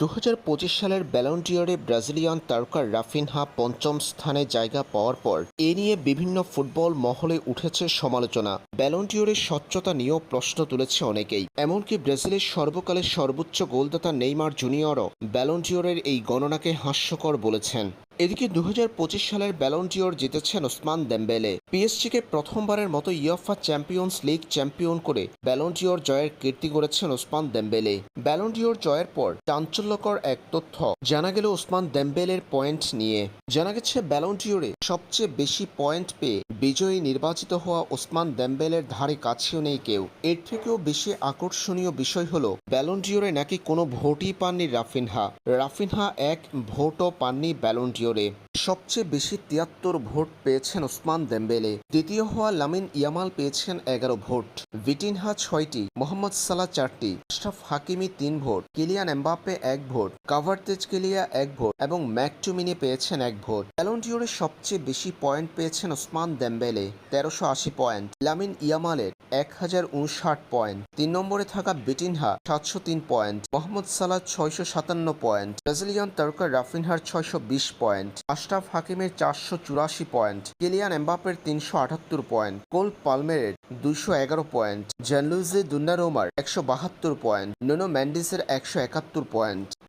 দু হাজার পঁচিশ সালের ব্যালন্টিয়রে ব্রাজিলিয়ান তারকা রাফিনহা পঞ্চম স্থানে জায়গা পাওয়ার পর এ নিয়ে বিভিন্ন ফুটবল মহলে উঠেছে সমালোচনা। ব্যালন্টিয়রের স্বচ্ছতা নিয়েও প্রশ্ন তুলেছে অনেকেই। এমনকি ব্রাজিলের সর্বকালের সর্বোচ্চ গোলদাতা নেইমার জুনিয়রও ব্যালন্টিয়রের এই গণনাকে হাস্যকর বলেছেন। এদিকে দু হাজার পঁচিশ সালের ব্যালন্টিয়র জিতেছেন ওসমান দেম্বেলে। পিএসজিকে প্রথমবারের মতো ইয়ফা চ্যাম্পিয়ন্স লিগ চ্যাম্পিয়ন করে ব্যালন্টিয়র জয়ের কীর্তি গড়েছেন ওসমান দেম্বেলে। ব্যালন্টিয়র জয়ের পর চাঞ্চল্যকর এক তথ্য, জানা গেল ওসমান দেম্বেলের পয়েন্ট নিয়ে। জানা গেছে ব্যালন্টিয়রে সবচেয়ে বেশি পয়েন্ট পেয়ে বিজয়ী নির্বাচিত হওয়া ওসমান দেম্বেলের ধারে কাছেও নেই কেউ। এর থেকেও বেশি আকর্ষণীয় বিষয় হল ব্যালন্টিয়রে নাকি কোনো ভোটই পাননি রাফিনহা। রাফিনহা এক ভোটও পাননি ব্যালন্টিয়রে সবচেয়ে বেশি তিয়াত্তর ভোট পেয়েছেন ওসমান দেম্বেলে। দ্বিতীয় হওয়া লামিন ইয়ামাল পেয়েছেন এগারো ভোট। ভিটিনহা ছয়টি, মোহাম্মদ সালাহ চারটি, আশরাফ হাকিমি তিন ভোট, কিলিয়ান এমবাপ্পে এক ভোট, কাভারতেজ কেলিয়া এক ভোট এবং ম্যাকটুমিনি পেয়েছেন এক ভোট। ব্যালন্টিয়রে সবচেয়ে বেশি পয়েন্ট পেয়েছেন ওসমান দেম্বেলে, তেরোশো আশি পয়েন্ট। লামিন ইয়ামালের এক হাজার উনষাট পয়েন্ট। তিন নম্বরে থাকা বিটিনহা সাতশো তিন পয়েন্ট, মোহাম্মদ সালাহ ছয়শো সাতান্ন পয়েন্ট। ব্রাজিলিয়ান তারকা রাফিনহার ছয়শো বিশ পয়েন্ট। আশরাফ হাকিমের চারশো চুরাশি পয়েন্ট, কিলিয়ান এমবাপের তিনশো আটাত্তর পয়েন্ট, কোল পালমেরের দুইশো এগারো পয়েন্ট, জানলুজি দুন্নারোমার একশো বাহাত্তর পয়েন্ট, নুনো ম্যান্ডিসের একশো একাত্তর পয়েন্ট।